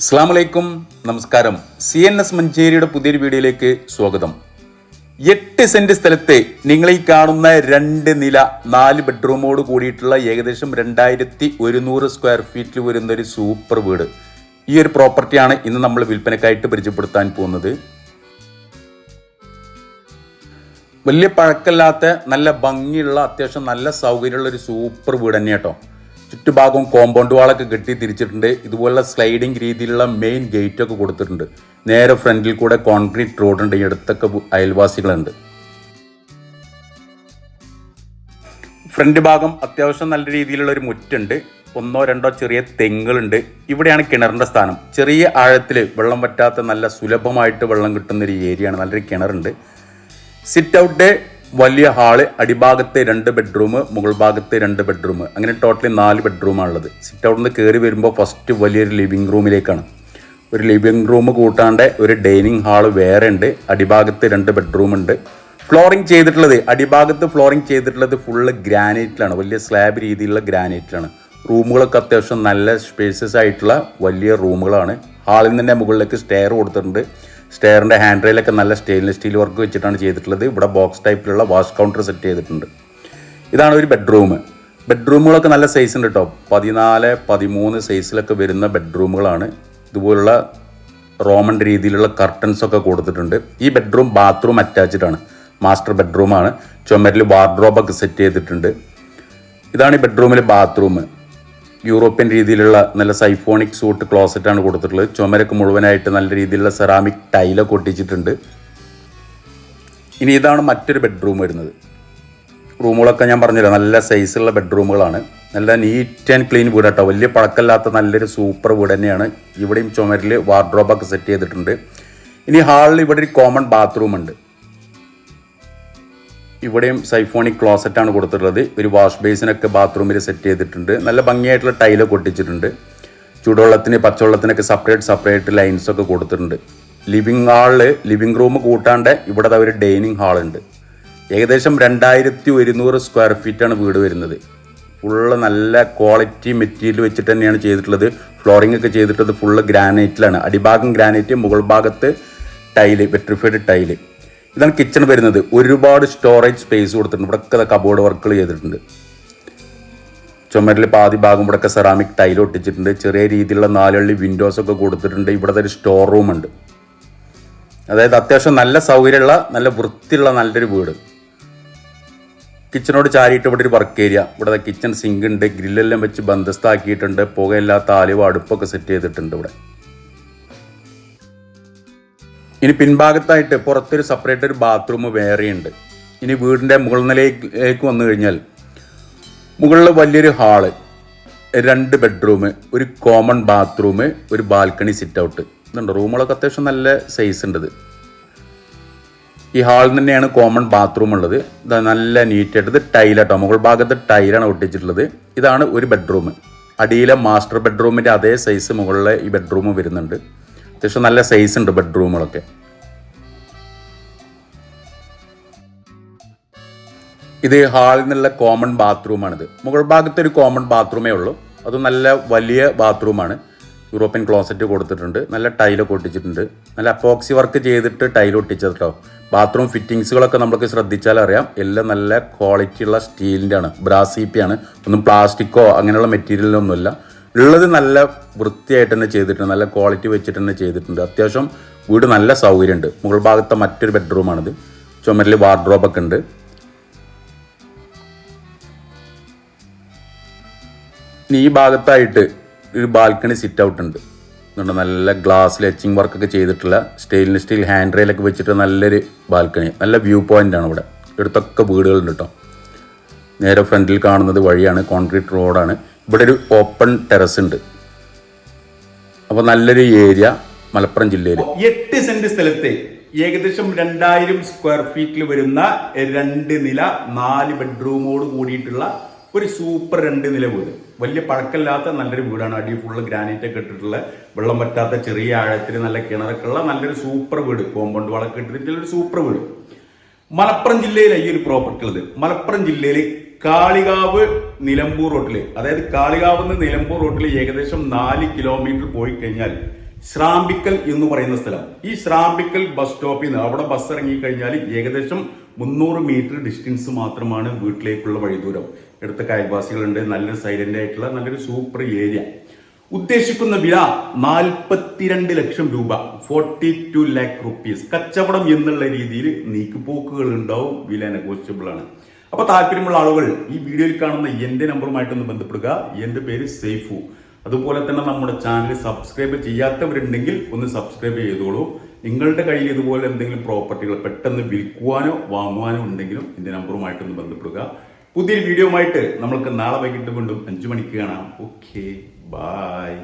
അസ്സാം വലൈക്കും നമസ്കാരം. സി എൻ എസ് മഞ്ചേരിയുടെ പുതിയൊരു വീഡിയോയിലേക്ക് സ്വാഗതം. എട്ട് സെന്റ് സ്ഥലത്തെ നിങ്ങൾ ഈ കാണുന്ന രണ്ട് നില നാല് ബെഡ്റൂമോട് കൂടിയിട്ടുള്ള ഏകദേശം രണ്ടായിരത്തി ഒരുന്നൂറ് സ്ക്വയർ ഫീറ്റിൽ വരുന്ന ഒരു സൂപ്പർ വീട്. ഈ ഒരു പ്രോപ്പർട്ടിയാണ് ഇന്ന് നമ്മൾ വിൽപ്പനക്കായിട്ട് പരിചയപ്പെടുത്താൻ പോകുന്നത്. വലിയ പഴക്കമില്ലാത്ത നല്ല ഭംഗിയുള്ള അത്യാവശ്യം നല്ല സൗകര്യമുള്ള ഒരു സൂപ്പർ വീട് തന്നെ കേട്ടോ ചുറ്റുഭാഗവും കോമ്പൗണ്ട് വാളൊക്കെ കെട്ടി തിരിച്ചിട്ടുണ്ട്. ഇതുപോലുള്ള സ്ലൈഡിങ് രീതിയിലുള്ള മെയിൻ ഗേറ്റ് ഒക്കെ കൊടുത്തിട്ടുണ്ട്. നേരെ ഫ്രണ്ടിൽ കൂടെ കോൺക്രീറ്റ് റോഡുണ്ട് ഈ അടുത്തൊക്കെ അയൽവാസികളുണ്ട്. ഫ്രണ്ട് ഭാഗം അത്യാവശ്യം നല്ല രീതിയിലുള്ള ഒരു മുറ്റുണ്ട്. ഒന്നോ രണ്ടോ ചെറിയ തെങ്ങുകളുണ്ട്. ഇവിടെയാണ് കിണറിന്റെ സ്ഥാനം. ചെറിയ ആഴത്തിൽ വെള്ളം പറ്റാത്ത നല്ല സുലഭമായിട്ട് വെള്ളം കിട്ടുന്ന ഒരു ഏരിയയാണ് നല്ലൊരു കിണറുണ്ട്. സിറ്റ് ഔട്ട് വലിയ ഹാൾ അടിഭാഗത്തെ രണ്ട് ബെഡ്റൂം മുകൾ ഭാഗത്തെ രണ്ട് ബെഡ്റൂം. അങ്ങനെ ടോട്ടലി നാല് ബെഡ്റൂമാണുള്ളത്. സിറ്റ് ഔട്ടിൽ നിന്ന് കയറി വരുമ്പോൾ ഫസ്റ്റ് വലിയൊരു ലിവിങ് റൂമിലേക്കാണ് ഒരു ലിവിങ് റൂം കൂട്ടാണ്ട് ഒരു ഡൈനിങ് ഹാൾ വേറെ ഉണ്ട്. അടിഭാഗത്ത് രണ്ട് ബെഡ്റൂം ഉണ്ട്. ഫ്ലോറിംഗ് ചെയ്തിട്ടുള്ളത് അടിഭാഗത്ത് ഫ്ലോറിംഗ് ചെയ്തിട്ടുള്ളത് ഫുള്ള് ഗ്രാനൈറ്റിലാണ് വലിയ സ്ലാബ് രീതിയിലുള്ള ഗ്രാനൈറ്റിലാണ് റൂമുകളൊക്കെ അത്യാവശ്യം നല്ല സ്പേസസ് ആയിട്ടുള്ള വലിയ റൂമുകളാണ്. ഹാളിൽ നിന്ന് മുകളിലേക്ക് സ്റ്റെയർ കൊടുത്തിട്ടുണ്ട്. സ്റ്റെയറിന്റെ ഹാൻഡ് റെയിലൊക്കെ നല്ല സ്റ്റെയിൻലെസ് സ്റ്റീൽ വർക്ക് വെച്ചിട്ടാണ് ചെയ്തിട്ടുള്ളത്. ഇവിടെ ബോക്സ് ടൈപ്പിലുള്ള വാഷ് കൗണ്ടർ സെറ്റ് ചെയ്തിട്ടുണ്ട്. ഇതാണ് ഒരു ബെഡ്റൂം. ബെഡ്റൂമുകളൊക്കെ നല്ല സൈസ് ഉണ്ട് കേട്ടോ പതിനാല് പതിമൂന്ന് സൈസിലൊക്കെ വരുന്ന ബെഡ്റൂമുകളാണ്. ഇതുപോലുള്ള റോമൻ രീതിയിലുള്ള കർട്ടൻസ് ഒക്കെ കൊടുത്തിട്ടുണ്ട്. ഈ ബെഡ്റൂം ബാത്റൂം ആണ്. മാസ്റ്റർ ബെഡ്റൂമാണ് ചുമരിൽ വാർഡ്രോബൊക്കെ സെറ്റ് ചെയ്തിട്ടുണ്ട്. ഇതാണ് ഈ ബെഡ്റൂമിലെ ബാത്റൂം യൂറോപ്യൻ രീതിയിലുള്ള നല്ല സൈഫോണിക് സൂട്ട് ക്ലോസറ്റാണ് കൊടുത്തിട്ടുള്ളത്. ചുമരൊക്കെ മുഴുവനായിട്ട് നല്ല രീതിയിലുള്ള സെറാമിക് ടൈലൊക്കെ ഒട്ടിച്ചിട്ടുണ്ട്. ഇനി ഇതാണ് മറ്റൊരു ബെഡ്റൂം വരുന്നത്. റൂമുകളൊക്കെ ഞാൻ പറഞ്ഞുതരാം. നല്ല സൈസുള്ള ബെഡ്റൂമുകളാണ് നല്ല നീറ്റ് ആൻഡ് ക്ലീൻ വീട് കേട്ടോ. വലിയ പഴക്കമില്ലാത്ത നല്ലൊരു സൂപ്പർ വീട് തന്നെയാണ്. ഇവിടെയും ചുമരിൽ വാർഡ്രോബൊക്കെ സെറ്റ് ചെയ്തിട്ടുണ്ട്. ഇനി ഹാളിൽ ഇവിടെ ഒരു കോമൺ ബാത്റൂം ഉണ്ട്. ഇവിടെയും സൈഫോണിക് ക്ലോസറ്റ് ആണ് കൊടുത്തിട്ടുള്ളത്. ഒരു വാഷ് ബേസിനൊക്കെ ബാത്റൂമിൽ സെറ്റ് ചെയ്തിട്ടുണ്ട്. നല്ല ഭംഗിയായിട്ടുള്ള ടൈലൊക്കെ ഒട്ടിച്ചിട്ടുണ്ട് ചൂടുവെള്ളത്തിന് പച്ചവെള്ളത്തിനൊക്കെ സെപ്പറേറ്റ് സെപ്പറേറ്റ് ലൈൻസ് ഒക്കെ കൊടുത്തിട്ടുണ്ട്. ലിവിങ് ഹാളിൽ ലിവിങ് റൂം കൂട്ടാണ്ട് ഇവിടെ ഒരു ഡൈനിങ് ഹാൾ ഉണ്ട്. ഏകദേശം രണ്ടായിരത്തി ഒരുന്നൂറ് സ്ക്വയർ ഫീറ്റാണ് വീട് വരുന്നത്. ഫുള്ള് നല്ല ക്വാളിറ്റി മെറ്റീരിയൽ വെച്ചിട്ട് തന്നെയാണ് ചെയ്തിട്ടുള്ളത്. ഫ്ലോറിംഗ് ഒക്കെ ചെയ്തിട്ടുള്ളത് ഫുള്ള് ഗ്രാനൈറ്റിലാണ് അടിഭാഗം ഗ്രാനൈറ്റ് മുകൾ ഭാഗത്ത് ടൈൽ വെട്രിഫൈഡ് ടൈൽ ഇതാണ് കിച്ചൺ വരുന്നത്. ഒരുപാട് സ്റ്റോറേജ് സ്പേസ് കൊടുത്തിട്ടുണ്ട്. ഇവിടെ കബോർഡ് വർക്കുകൾ ചെയ്തിട്ടുണ്ട്. ചുമരിൽ പാതി ഭാഗം ഇവിടെയൊക്കെ സെറാമിക് ടൈൽ ഒട്ടിച്ചിട്ടുണ്ട്. ചെറിയ രീതിയിലുള്ള നാലള്ളി വിൻഡോസ് ഒക്കെ കൊടുത്തിട്ടുണ്ട്. ഇവിടുത്തെ ഒരു സ്റ്റോർ ഉണ്ട്. അതായത് അത്യാവശ്യം നല്ല സൗകര്യമുള്ള നല്ല വൃത്തിയുള്ള നല്ലൊരു വീട്. കിച്ചണോട് ചാരിയിട്ട് ഇവിടെ ഒരു വർക്ക് ഏരിയ ഇവിടെ കിച്ചൺ സിങ്ക് ഉണ്ട്. ഗ്രില്ലെല്ലാം വെച്ച് ബന്ധസ്ഥാക്കിയിട്ടുണ്ട് പുകയില്ലാത്ത ആലുവ അടുപ്പൊക്കെ സെറ്റ് ചെയ്തിട്ടുണ്ട് ഇവിടെ. ഇനി പിൻഭാഗത്തായിട്ട് പുറത്തൊരു സെപ്പറേറ്റ് ഒരു ബാത്റൂം വേറെയുണ്ട് ഇനി വീടിന്റെ മുകൾ നിലയിലേക്ക് വന്നു കഴിഞ്ഞാൽ മുകളിൽ വലിയൊരു ഹാൾ രണ്ട് ബെഡ്റൂം ഒരു കോമൺ ബാത്റൂം ഒരു ബാൽക്കണി സിറ്റ് ഔട്ട് ഇതുണ്ട്. റൂമുകളൊക്കെ അത്യാവശ്യം നല്ല സൈസ് ഉണ്ട് ഈ ഹാളിൽ തന്നെയാണ് കോമൺ ബാത്റൂം ഉള്ളത്. ഇത് നല്ല നീറ്റായിട്ട് ഇത് ടൈലാട്ടോ മുകൾ ഭാഗത്ത് ടൈലാണ് ഒട്ടിച്ചിട്ടുള്ളത്. ഇതാണ് ഒരു ബെഡ്റൂം അടിയിലെ മാസ്റ്റർ ബെഡ്റൂമിന്റെ അതേ സൈസ് മുകളിലെ ഈ ബെഡ്റൂം വരുന്നുണ്ട്. അത്യാവശ്യം നല്ല സൈസ് ഉണ്ട് ബെഡ്റൂമുകളൊക്കെ ഇത് ഹാളിൽ നിന്നുള്ള കോമൺ ബാത്റൂമാണിത് മുകൾ ഭാഗത്ത് ഒരു കോമൺ ബാത്റൂമേ ഉള്ളൂ. അത് നല്ല വലിയ ബാത്റൂമാണ് യൂറോപ്യൻ ക്ലോസറ്റ് കൊടുത്തിട്ടുണ്ട്. നല്ല ടൈലൊക്കെ ഒട്ടിച്ചിട്ടുണ്ട്. നല്ല അപ്പോക്സി വർക്ക് ചെയ്തിട്ട് ടൈൽ ഒട്ടിച്ചത് കേട്ടോ ബാത്റൂം ഫിറ്റിങ്സുകളൊക്കെ നമുക്ക് ശ്രദ്ധിച്ചാൽ അറിയാം. എല്ലാം നല്ല ക്വാളിറ്റിയുള്ള സ്റ്റീലിന്റെ ആണ്. ബ്രാസീപ്പിയാണ് ഒന്നും പ്ലാസ്റ്റിക്കോ അങ്ങനെയുള്ള മെറ്റീരിയലൊന്നുമില്ല ഉള്ളത് നല്ല വൃത്തിയായിട്ട് തന്നെ ചെയ്തിട്ടുണ്ട് നല്ല ക്വാളിറ്റി വെച്ചിട്ട് തന്നെ ചെയ്തിട്ടുണ്ട്. അത്യാവശ്യം വീട് നല്ല സൗകര്യമുണ്ട്. മുകൾ ഭാഗത്തെ മറ്റൊരു ബെഡ്റൂമാണിത് ചുമരിൽ വാർഡ്രോബൊക്കെ ഉണ്ട്. ഈ ഭാഗത്തായിട്ട് ഒരു ബാൽക്കണി സിറ്റ് ഔട്ട് ഉണ്ട്. അതുകൊണ്ട് നല്ല ഗ്ലാസ്സിൽ എച്ചിങ് വർക്കൊക്കെ ചെയ്തിട്ടുള്ള സ്റ്റെയിൻലെസ് സ്റ്റീൽ ഹാൻഡ് റെയിലൊക്കെ വെച്ചിട്ട് നല്ലൊരു ബാൽക്കണി നല്ല വ്യൂ പോയിന്റ് ആണ് ഇവിടെ. ഇവിടുത്തൊക്കെ വീടുകളുണ്ട് കേട്ടോ നേരെ ഫ്രണ്ടിൽ കാണുന്നത് വഴിയാണ് കോൺക്രീറ്റ് റോഡാണ് ഇവിടെ ഒരു ഓപ്പൺ ടെറസ് ഉണ്ട്. അപ്പോൾ നല്ലൊരു ഏരിയ മലപ്പുറം ജില്ലയിൽ എട്ട് സെന്റ് സ്ഥലത്തെ ഏകദേശം രണ്ടായിരം സ്ക്വയർ ഫീറ്റിൽ വരുന്ന രണ്ട് നില നാല് ബെഡ്റൂമോട് കൂടിയിട്ടുള്ള ഒരു സൂപ്പർ രണ്ട് നില വീട്. വലിയ പഴക്കമില്ലാത്ത നല്ലൊരു വീടാണ്. അടി ഫുള്ള് ഗ്രാനൈറ്റ് ഒക്കെ ഇട്ടിട്ടുള്ള വെള്ളം പറ്റാത്ത ചെറിയ ആഴത്തിൽ നല്ല കിണറൊക്കെ ഉള്ള നല്ലൊരു സൂപ്പർ വീട്. കോമ്പൗണ്ട് വളക്കെ ഇട്ടിട്ടുള്ള ഒരു സൂപ്പർ വീട്. മലപ്പുറം ജില്ലയിലെ ഈ ഒരു പ്രോപ്പർട്ടി ഉള്ളത്. മലപ്പുറം ജില്ലയിൽ കാളികാവ് നിലമ്പൂർ റോട്ടിൽ അതായത് കാളികാവ് നിന്ന് നിലമ്പൂർ റോട്ടിൽ ഏകദേശം നാല് കിലോമീറ്റർ പോയി കഴിഞ്ഞാൽ ശ്രാമ്പിക്കൽ എന്ന് പറയുന്ന സ്ഥലം. ഈ ശ്രാമ്പിക്കൽ ബസ് സ്റ്റോപ്പിൽ നിന്ന് അവിടെ ബസ് ഇറങ്ങി കഴിഞ്ഞാൽ ഏകദേശം മുന്നൂറ് മീറ്റർ ഡിസ്റ്റൻസ് മാത്രമാണ് വീട്ടിലേക്കുള്ള വഴിദൂരം എടുത്ത കായൽവാസികളുണ്ട് നല്ല സൈലന്റ് ആയിട്ടുള്ള നല്ലൊരു സൂപ്പർ ഏരിയ. ഉദ്ദേശിക്കുന്ന വില നാൽപ്പത്തിരണ്ട് ലക്ഷം രൂപ. ഫോർട്ടി ടു ലാക്ക് റുപ്പീസ് കച്ചവടം എന്നുള്ള രീതിയിൽ നീക്കുപോക്കുകൾ ഉണ്ടാവും വില നെഗോഷ്യബിൾ ആണ്. അപ്പോൾ താല്പര്യമുള്ള ആളുകൾ ഈ വീഡിയോയിൽ കാണുന്ന എന്റെ നമ്പറുമായിട്ടൊന്ന് ബന്ധപ്പെടുക. എന്റെ പേര് സേഫു അതുപോലെ തന്നെ നമ്മുടെ ചാനൽ സബ്സ്ക്രൈബ് ചെയ്യാത്തവരുണ്ടെങ്കിൽ ഒന്ന് സബ്സ്ക്രൈബ് ചെയ്തോളൂ. നിങ്ങളുടെ കയ്യിൽ ഇതുപോലെ എന്തെങ്കിലും പ്രോപ്പർട്ടികൾ പെട്ടെന്ന് വിൽക്കുവാനോ വാങ്ങുവാനോ ഉണ്ടെങ്കിലും എന്റെ നമ്പറുമായിട്ടൊന്ന് ബന്ധപ്പെടുക. പുതിയൊരു വീഡിയോ ആയിട്ട് നമ്മൾക്ക് നാളെ വൈകിട്ട് വീണ്ടും അഞ്ചു മണിക്ക് കാണാം. Okay bye